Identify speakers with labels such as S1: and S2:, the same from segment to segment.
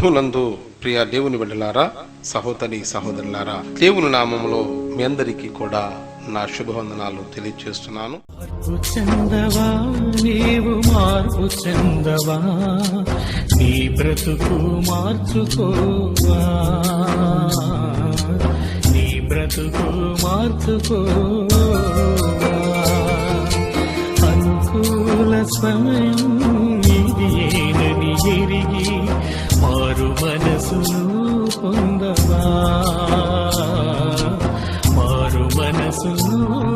S1: ప్రభునందు ప్రియ దేవుని బిడ్డలారా సహోదరి సహోదరులారా దేవుని నామంలో మీ అందరికీ కూడా నా శుభవందనాలు తెలియజేస్తున్నాను.
S2: మార్పు చెందవా నీవు మార్పు చెందవా నీ బ్రతుకు మార్చుకోవా. నీ బ్రతుకు మార్చుకోవా. అనుకూల సమయం ఇది ఏనని ఎరిగి మారు మనసును పొందవా? మారు మనసును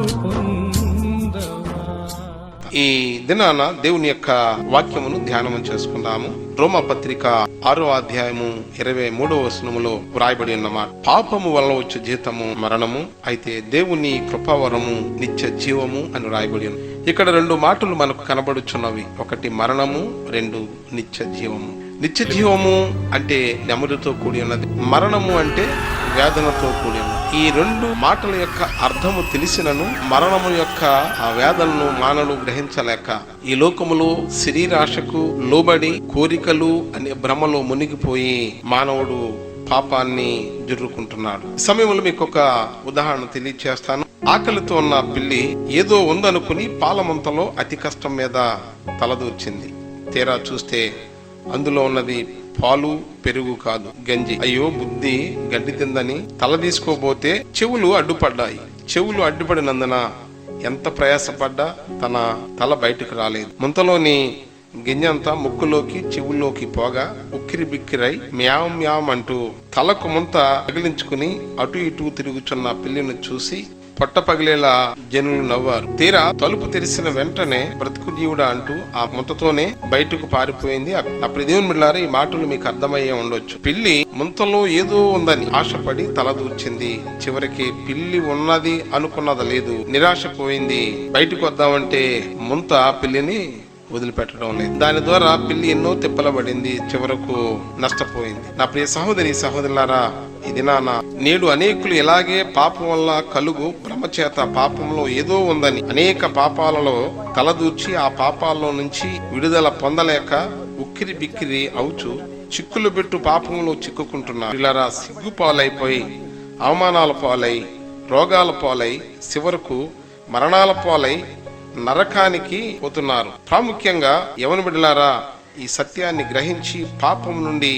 S1: ఈ దినాన దేవుని యొక్క వాక్యమును ధ్యానము చేసుకుందాము. రోమ పత్రిక ఆరో అధ్యాయము ఇరవై మూడవ వచనములో వ్రాయబడి ఉన్నమాట. పాపము వల్ల వచ్చే జీతము మరణము అయితే దేవుని కృపావరము నిత్య జీవము అని వ్రాయబడి ఇక్కడ రెండు మాటలు మనకు కనబడుచున్నవి. ఒకటి మరణము రెండు నిత్య జీవము. నిత్య జీవము అంటే నెమ్మదితో కూడి ఉన్నది మరణము అంటే వేదనతో కూడి ఉన్నది ఈ రెండు మాటల యొక్క అర్థము తెలిసినను మరణము యొక్క ఆ వేదనను మానవులు గ్రహించలేక ఈ లోకములో శరీరాశకు లోబడి కోరికలు అనే భ్రమలో మునిగిపోయి మానవుడు పాపాన్ని జుర్రుకుంటున్నాడు. సమయంలో మీకు ఒక ఉదాహరణ తెలియచేస్తాను. ఆకలితో ఉన్న పిల్లి ఏదో ఉందనుకుని పాలమంతలో అతి కష్టం మీద తలదూర్చింది. తీరా చూస్తే అందులో ఉన్నది పాలు పెరుగు కాదు గంజి. అయ్యో బుద్ధి గడ్డి తిందని తల తీసుకోబోతే చెవులు అడ్డుపడ్డాయి. చెవులు అడ్డుపడినందున ఎంత ప్రయాసపడ్డా తన తల బయటకు రాలేదు. ముంతలోని గింజంతా ముక్కులోకి చెవుల్లోకి పోగా ఉక్కిరి బిక్కిరై మ్యావ్ మ్యావ్ అంటూ తలకు ముంత తగిలించుకుని అటు ఇటు తిరుగుచున్న పిల్లిని చూసి పొట్ట పగిలేలా జనులు నవ్వారు. తీరా తలుపు తెరిసిన వెంటనే బ్రతుకు జీవుడా అంటూ ఆ ముంతతోనే బయటకు పారిపోయింది. అప్పుడు దేవుని బిడ్డారా ఈ మాటలు మీకు అర్థమయ్యే ఉండొచ్చు. పిల్లి ముంతలో ఏదో ఉందని ఆశపడి తలదూర్చింది చివరికి పిల్లి ఉన్నది అనుకున్నది లేదు. నిరాశ పోయింది. బయటకు వద్దామంటే ముంత పిల్లిని వదిలిపెట్టడం లేదు. దాని ద్వారా పిల్లి ఎన్నో తిప్పలబడింది చివరకు నష్టపోయింది. నా ప్రియ సహోదరి సహోదరులారా ఇది నాన్న నేడు అనేకులు ఇలాగే పాపం వల్ల కలుగు భ్రమచేత పాపంలో ఏదో ఉందని అనేక పాపాలలో తలదూర్చి ఆ పాపాల్లో నుంచి విడుదల పొందలేక ఉక్కిరి బిక్కిరి అవుచు చిక్కులు పెట్టు పాపంలో చిక్కుకుంటున్నారు. ఇలారా సిగ్గు పాలైపోయి అవమానాల పాలై రోగాల పాలై చివరకు మరణాల పాలై నరకానికి పోతున్నారు. ప్రాముఖ్యంగా యవన బిడ్డలారా ఈ సత్యాన్ని గ్రహించి పాపం నుండి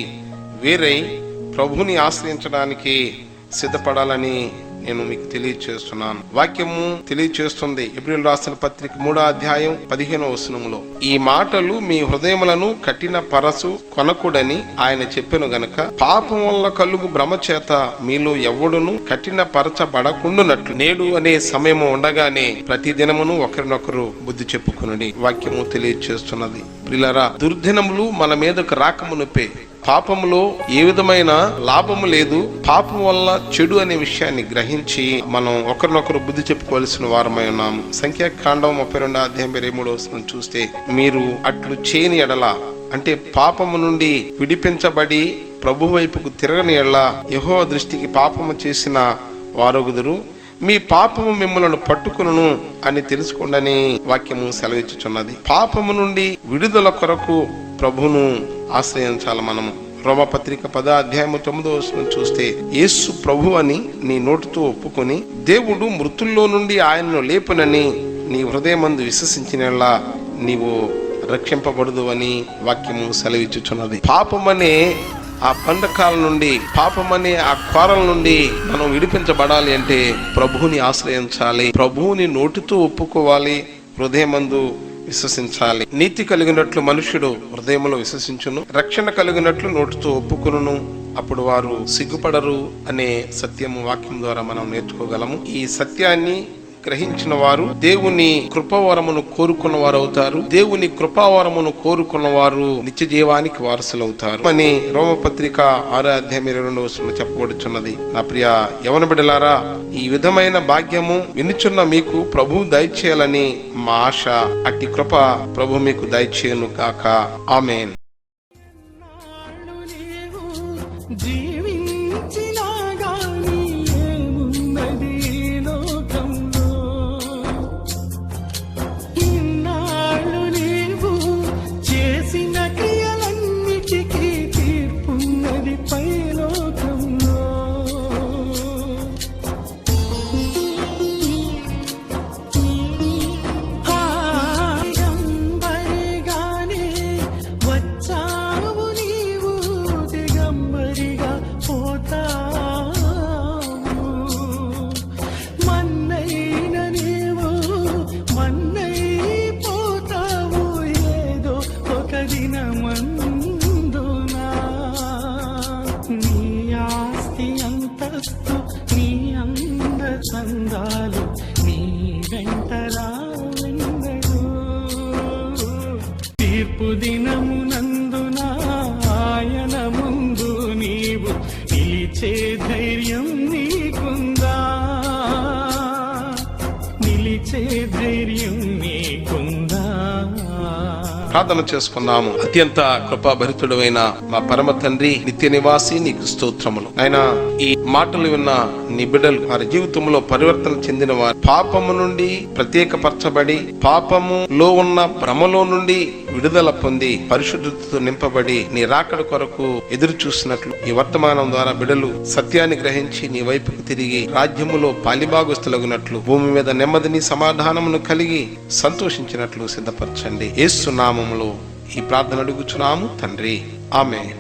S1: వేరై ప్రభుని ఆశ్రయించడానికి సిద్ధపడాలని నేను మీకు తెలియచేస్తున్నాను. వాక్యము తెలియచేస్తుంది. ఏప్రిల్ రాసిన పత్రిక మూడో అధ్యాయం పదిహేనో వసనములో ఈ మాటలు మీ హృదయములను కఠిన పరసు కొనకుడని ఆయన చెప్పెను గనక పాపం వల్ల కలుగు భ్రమ చేత మీలో ఎవడును కఠిన పరచబడకుండునట్లు నేడు అనే సమయము ఉండగానే ప్రతి దినమును ఒకరినొకరు బుద్ధి చెప్పుకునని వాక్యము తెలియచేస్తున్నది. ప్రిలరా దుర్దినములు మన మీదకు రాకమునుపే పాపములో ఏ విధమైన లాభము లేదు. పాపం వల్ల చెడు అనే విషయాన్ని గ్రహించి మనం ఒకరినొకరు బుద్ధి చెప్పుకోవాల్సిన వారమై ఉన్నాము. సంఖ్యాకాండం ముప్పై రెండు అధ్యాయం ఇరవై మూడో వస్తుంది చూస్తే మీరు అట్లు చేయని ఎడల అంటే పాపము నుండి విడిపించబడి ప్రభు వైపుకు తిరగని ఎడల యహో దృష్టికి పాపము చేసిన వారొగుదురు. మీ పాపము మిమ్మలను పట్టుకును అని తెలుసుకోండని వాక్యము సెలవిచ్చుచున్నది. పాపము నుండి విడుదల కొరకు ప్రభును ఆశ్రయించాలి మనము. రోమపత్రిక పద అధ్యాయము తొమ్మిదో చూస్తే యేసు ప్రభు అని నీ నోటితో ఒప్పుకొని దేవుడు మృతుల్లో నుండి ఆయనను లేపునని నీ హృదయమందు విశ్వసించినలా నీవు రక్షింపబడదు అని వాక్యము సెలవిచ్చుచున్నది. పాపమనే ఆ పండకాల నుండి పాపమనే ఆ కోరల నుండి మనం విడిపించబడాలి అంటే ప్రభువుని ఆశ్రయించాలి. ప్రభువుని నోటితో ఒప్పుకోవాలి. హృదయమందు విశ్వసించాలి. నీతి కలిగినట్లు మనుష్యుడు హృదయంలో విశ్వసించును. రక్షణ కలిగినట్లు నోటితో ఒప్పుకును అప్పుడు వారు సిగ్గుపడరు అనే సత్యము వాక్యం ద్వారా మనం నేర్చుకోగలము. ఈ సత్యాన్ని గ్రహించిన వారు దేవుని కృపవరమును కోరుకున్న వారు అవుతారు దేవుని కృపావరమును కోరుకున్న వారు నిత్య జీవానికి వారసులవుతారు. అని రోమపత్రిక ఆరో అధ్యాయం ఇరవై రెండవ చెప్పబడుచున్నది. నా ప్రియ యవన బిడ్డలారా ఈ విధమైన భాగ్యము వినుచున్న మీకు ప్రభు దయచేయాలని మా ఆశ. అట్టి కృప ప్రభు మీకు దయచేయను కాక ఆమెన్.
S2: తీర్పు దినమునందున ఆయన ముందు నీవు నిలిచే ధైర్యం నీకుందా? నిలిచే ధైర్యం నీకుందా?
S1: ప్రార్థన చేసుకున్నాము. అత్యంత కృపాభరితుడైన మా పరమ తండ్రి నిత్య నివాసి నీకు స్తోత్రములు. ఆయన ఈ మాటలు విన్న నిబిడలు వారి జీవితంలో పరివర్తన చెందిన వారు. పాపము నుండి ప్రత్యేకపరచబడి పాపములో ఉన్న భ్రమలో నుండి విడుదల పొంది పరిశుద్ధతతో నింపబడి నీ రాకడ కొరకు ఎదురు చూసినట్లు ఈ వర్తమానం ద్వారా బిడలు సత్యాన్ని గ్రహించి నీ వైపుకు తిరిగి రాజ్యములో పాలిభాగస్తులగునట్లు భూమి మీద నెమ్మదిని సమాధానమును కలిగి సంతోషించినట్లు సిద్ధపరచండి. ఏసునామములో ఈ ప్రార్థన అడుగుచున్నాము తండ్రి. ఆమె